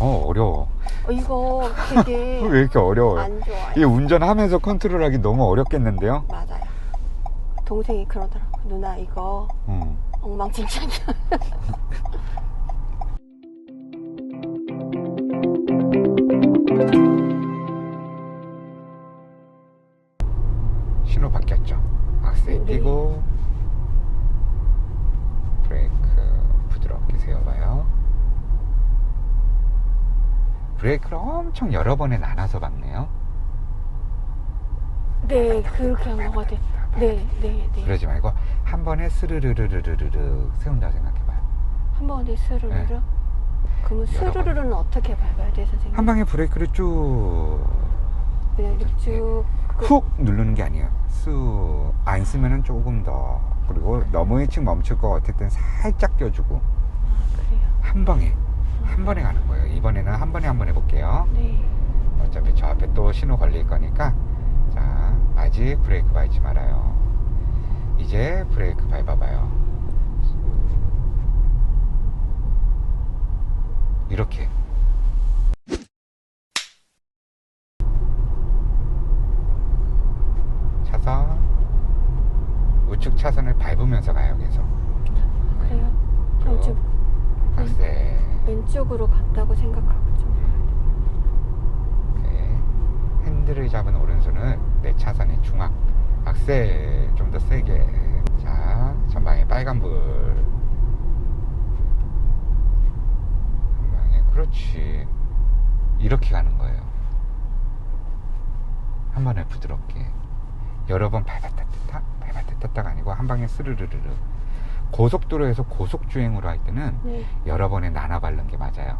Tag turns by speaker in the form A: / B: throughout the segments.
A: 어, 어려워.
B: 어, 이거 되게
A: 왜 이렇게 어려워요?
B: 안 좋아요.
A: 이 운전하면서 컨트롤하기 너무 어렵겠는데요?
B: 맞아요. 동생이 그러더라고. 누나 이거
A: 음.
B: 엉망진창이야.
A: 엄청 여러 번에 나눠서 밟네요.
B: 네, 그렇게 한 것 같아요. 네, 네, 네.
A: 그러지 말고 한 번에 스르르르르르르 세운다 생각해봐요.
B: 한 번에 스르르르.
A: 네.
B: 그러면 스르르르는 어떻게 밟아야 돼, 선생님?
A: 한 방에 브레이크를 쭉
B: 그냥 이렇게 쭉. 그-
A: 훅 누르는 게 아니에요. 쑥 안 쓰면은 조금 더 그리고 너무 일찍 멈출 거 같을 땐 살짝 껴주고
B: 아, 그래요.
A: 한 방에 한 번에 가는 거예요. 이번에는 한 번에 한 번 해볼게요.
B: 네.
A: 어차피 저 앞에 또 신호 걸릴 거니까 자 아직 브레이크 밟지 말아요. 이제 브레이크 밟아봐요. 이렇게 차선 우측 차선을 밟으면서 가요 계속
B: 그래요. 그럼
A: 쭉
B: 좀
A: 악셀
B: 왼쪽으로 갔다고 생각하고 좀.
A: 오케이. 핸들을 잡은 오른손은 내 차선의 중앙. 악셀 좀 더 세게. 자 전방에 빨간불. 전방에 그렇지. 이렇게 가는 거예요. 한 번에 부드럽게. 여러 번 밟았다 뜯다 밟았다 뜯다가 아니고 한 방에 스르르르르 고속도로에서 고속주행으로 할 때는
B: 네.
A: 여러 번에 나눠 바른 게 맞아요.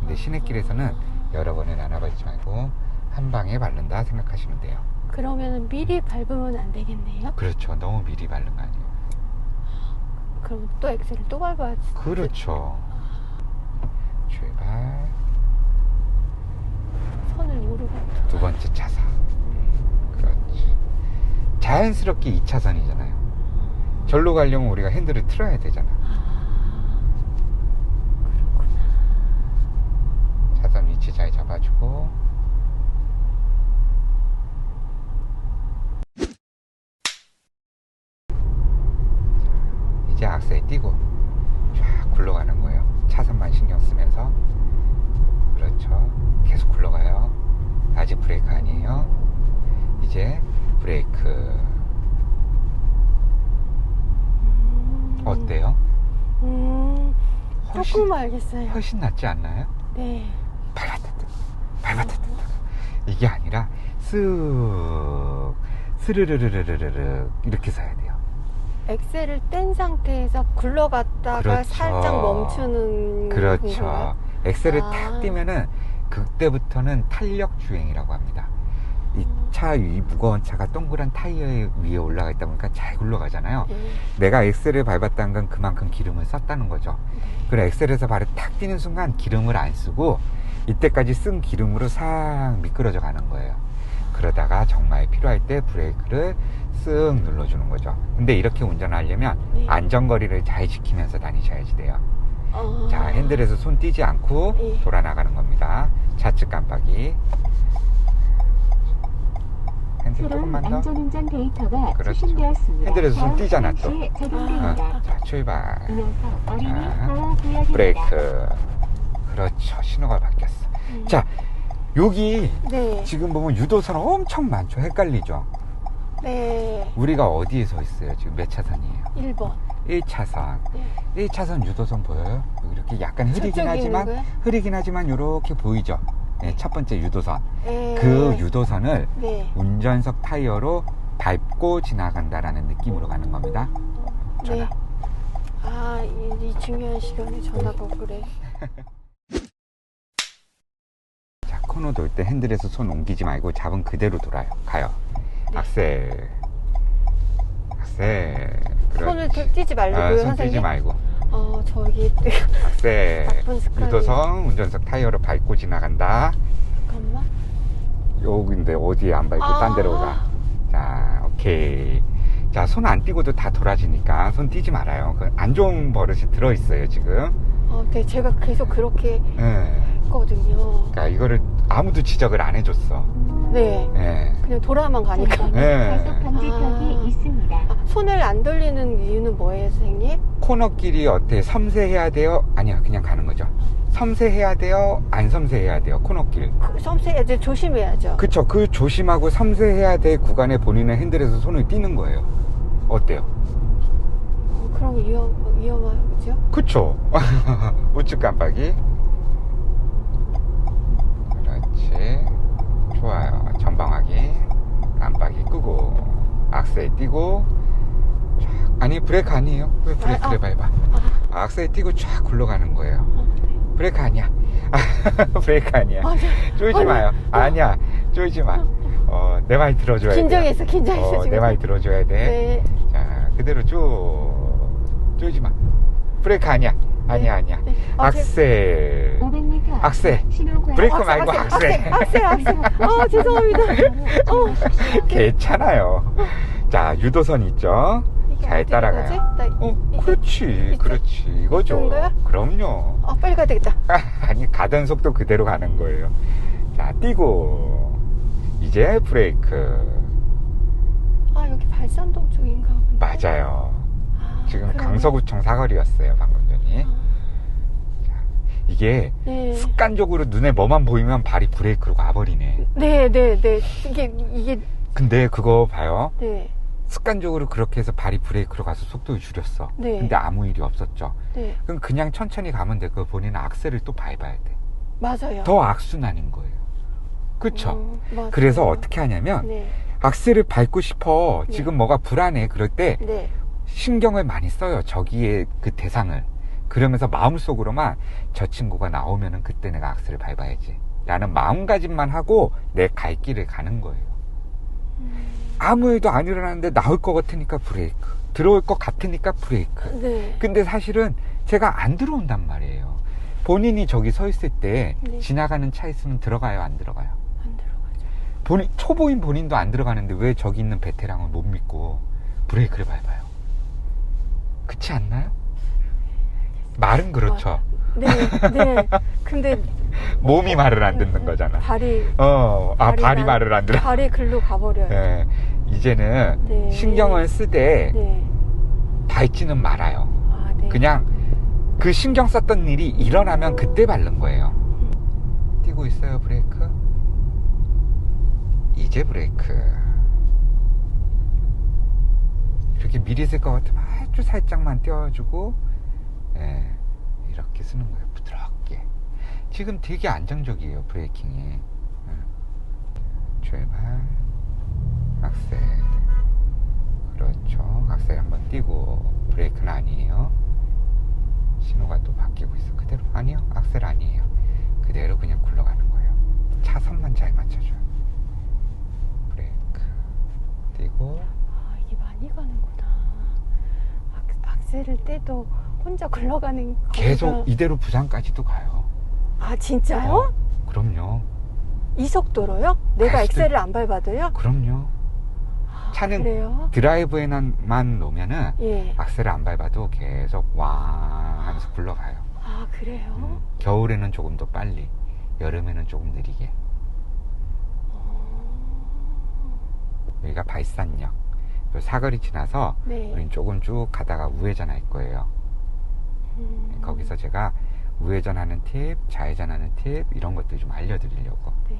A: 근데 시내길에서는 여러 번에 나눠 바르지 말고 한 방에 바른다 생각하시면 돼요.
B: 그러면 미리 밟으면 안 되겠네요.
A: 그렇죠. 너무 미리 바른 거 아니에요.
B: 그럼 또 엑셀을 또 밟아야지.
A: 그렇죠. 출발.
B: 선을 모르고.
A: 두 번째 차선. 그렇지. 자연스럽게 2차선이잖아요. 절로 가려면 우리가 핸들을 틀어야 되잖아.
B: 아, 그렇구나.
A: 차선 위치 잘 잡아주고. 이제 악셀 띄고 쫙 굴러가는 거예요. 차선만 신경 쓰면서. 그렇죠. 계속 굴러가요. 아직 브레이크 아니에요. 이제 브레이크.
B: 음.
A: 어때요?
B: 음,
A: 훨씬,
B: 조금 알겠어요.
A: 훨씬 낫지 않나요?
B: 네.
A: 밟았다 밟았다 이게 아니라 쓱 스르르르르르르 이렇게 서야 돼요
B: 엑셀을 뗀 상태에서 굴러갔다가
A: 그렇죠.
B: 살짝 멈추는
A: 그렇죠
B: 건가요?
A: 엑셀을
B: 아.
A: 탁 띄면은 그때부터는 탄력 주행이라고 합니다 이 차 위 무거운 차가 동그란 타이어 위에 올라가 있다 보니까 잘 굴러가잖아요
B: 네.
A: 내가 엑셀을 밟았다는 건 그만큼 기름을 썼다는 거죠 그래 엑셀에서 발을 탁 뛰는 순간 기름을 안 쓰고 이때까지 쓴 기름으로 싹 미끄러져 가는 거예요. 그러다가 정말 필요할 때 브레이크를 쓱 눌러주는 거죠. 근데 이렇게 운전하려면
B: 네.
A: 안전거리를 잘 지키면서 다니셔야지 돼요.
B: 어.
A: 자, 핸들에서 손 띄지 않고
B: 예.
A: 돌아 나가는 겁니다. 좌측 깜빡이. 조금만 더.
C: 안전운전 데이터가
A: 그렇죠.
C: 수신되었습니다.
A: 핸들에서 손
C: 다음
A: 띄잖아, 또. 어. 자, 출발. 자. 브레이크. 그렇죠. 신호가 바뀌었어.
B: 음.
A: 자, 여기
B: 네.
A: 지금 보면 유도선 엄청 많죠. 헷갈리죠.
B: 네.
A: 우리가 어디에 서 있어요? 지금 몇 차선이에요?
B: 1번.
A: 1차선.
B: 네.
A: 1차선 유도선 보여요? 이렇게 약간 흐리긴 하지만
B: 거요?
A: 흐리긴 하지만 이렇게 보이죠. 네, 첫 번째 유도선.
B: 네.
A: 그 유도선을
B: 네.
A: 운전석 타이어로 밟고 지나간다라는 느낌으로 가는 겁니다. 전화.
B: 네. 아, 이, 이 중요한 시간에 전화가 그래.
A: 자, 코너 돌 때 핸들에서 손 옮기지 말고 잡은 그대로 돌아요. 가요.
B: 네.
A: 악셀. 악셀.
B: 손을
A: 그렇지.
B: 띄지 말고요,
A: 아, 손
B: 선생님.
A: 띄지 말고.
B: 어, 저기
A: 악셀.
B: 나쁜 습관이.
A: 유도선 운전석 타이어로 밟고 지나간다.
B: 잠깐만.
A: 여기인데 어디에 안 밟고
B: 아.
A: 딴 데로 가. 자, 오케이. 자, 손 안 띄고도 다 돌아지니까 손 띄지 말아요. 그 안 좋은 버릇이 들어있어요, 지금.
B: 어, 네, 제가 계속 그렇게
A: 예.
B: 했거든요.
A: 그러니까 이거를 아무도 지적을 안 해줬어.
B: 네.
A: 예.
B: 그냥 돌아만 가니까.
A: 네.
C: 과속 방지턱이
B: 아.
C: 있습니다.
B: 아, 손을 안 돌리는 이유는 뭐예요, 선생님?
A: 코너길이 어때? 섬세해야 돼요? 아니야, 그냥 가는 거죠. 섬세해야 돼요? 안 섬세해야 돼요? 코너길.
B: 그, 섬세 이제 조심해야죠.
A: 그쵸. 그 조심하고 섬세해야 될 구간에 본인은 핸들에서 손을 띄는 거예요. 어때요?
B: 어, 그럼 위험 위험하죠?
A: 그쵸. 우측 깜빡이. 그렇지. 좋아요. 전방 확인. 깜빡이 끄고. 악셀 띄고. 쫙. 아니, 브레이크 아니에요. 왜 브레이크를
B: 아,
A: 밟아? 아, 악셀 띄고 쫙 굴러가는 거예요.
B: 아, 네.
A: 브레이크 아니야. 브레이크 아니야.
B: 아, 네.
A: 쫄지
B: 아니,
A: 마요. 아니야. 쫄지 마. 어, 내 말 들어줘야 돼.
B: 긴장했어, 긴장했어,
A: 어,
B: 지금.
A: 내 말 들어줘야 돼.
B: 네.
A: 자, 그대로 쭉. 쫄지 마. 브레이크 아니야. 아니야, 아니야.
B: 네. 아, 제-
A: 악셀.
C: 500m 앞
A: 악셀. 브레이크
B: 악셀,
A: 말고 악셀.
B: 악셀, 악셀, 악셀. 어, 죄송합니다. 어.
A: 괜찮아요. 자, 유도선 있죠? 잘 따라가요.
B: 나 이-
A: 어, 그렇지.
B: 이쪽?
A: 그렇지. 이거죠. 그럼요.
B: 아, 빨리 가야 되겠다.
A: 아니 가던 속도 그대로 가는 거예요. 자 뛰고 이제 브레이크
B: 아, 여기 발산동 쪽인가 보네.
A: 맞아요.
B: 아,
A: 지금. 강서구청 사거리였어요 방금 전이. 이게
B: 네.
A: 습관적으로 눈에 뭐만 보이면 발이 브레이크로 가버리네.
B: 네, 네, 네. 이게 이게
A: 근데 그거 봐요.
B: 네.
A: 습관적으로 그렇게 해서 발이 브레이크로 가서 속도를 줄였어.
B: 네.
A: 근데 아무 일이 없었죠.
B: 네.
A: 그럼 그냥 천천히 가면 돼. 그 본인은 악셀을 또 밟아야 돼.
B: 맞아요.
A: 더 악순환인 거예요. 그쵸?
B: 어, 맞아요.
A: 그래서 어떻게 하냐면
B: 네.
A: 악셀을 밟고 싶어.
B: 네.
A: 지금 뭐가 불안해. 그럴 때
B: 네.
A: 신경을 많이 써요. 저기의 그 대상을. 그러면서 마음속으로만 저 친구가 나오면은 그때 내가 악셀을 밟아야지. 라는 마음가짐만 하고 내 갈 길을 가는 거예요. 아무 일도 안 일어나는데 나올 것 같으니까 브레이크. 들어올 것 같으니까 브레이크.
B: 네.
A: 근데 사실은 제가 안 들어온단 말이에요. 본인이 저기 서 있을 때
B: 네.
A: 지나가는 차 있으면 들어가요? 안 들어가요?
B: 안 들어가죠.
A: 본인, 초보인 본인도 안 들어가는데 왜 저기 있는 베테랑을 못 믿고 브레이크를 밟아요? 그렇지 않나요? 말은 그렇죠.
B: 네. 네. 근데
A: 몸이 말을 안 듣는 거잖아.
B: 발이
A: 어, 아,
B: 발이
A: 발이
B: 나-
A: 말을 안 들어.
B: 발이 글로 가버려요.
A: 예, 이제는
B: 네.
A: 신경을 쓰되
B: 네.
A: 밟지는 말아요.
B: 아, 네.
A: 그냥 그 신경 썼던 일이 일어나면 그때 밟는 거예요. 뛰고 있어요, 브레이크? 이제 브레이크. 이렇게 미리 쓸 것 같으면 아주 살짝만 띄워주고, 예, 이렇게 쓰는 거예요. 지금 되게 안정적이에요, 브레이킹이. 예. 출발, 악셀. 그렇죠. 악셀 한번 띄고, 브레이크는 아니에요. 신호가 또 바뀌고 있어. 그대로 아니요. 악셀 아니에요. 그대로 그냥 굴러가는 거예요. 차선만 잘 맞춰줘요. 브레이크 띄고
B: 아, 이게 많이 가는구나. 악, 악셀을 떼도 혼자 굴러가는
A: 계속
B: 거리가-
A: 이대로 부산까지도 가요.
B: 아, 진짜요?
A: 어, 그럼요.
B: 이 속도로요? 내가
A: 수도
B: 엑셀을 안 밟아도요?
A: 그럼요. 차는
B: 그래요?
A: 드라이브에만 놓으면은
B: 예.
A: 악셀을 안 밟아도 계속 왕 하면서 굴러가요.
B: 아, 그래요?
A: 음, 겨울에는 조금 더 빨리, 여름에는 조금 느리게. 여기가 발산역. 요 사거리 지나서
B: 네.
A: 우린 조금 쭉 가다가 우회전할 거예요.
B: 음,
A: 거기서 제가 우회전하는 팁, 좌회전하는 팁 이런 것들 좀 알려드리려고.
B: 네.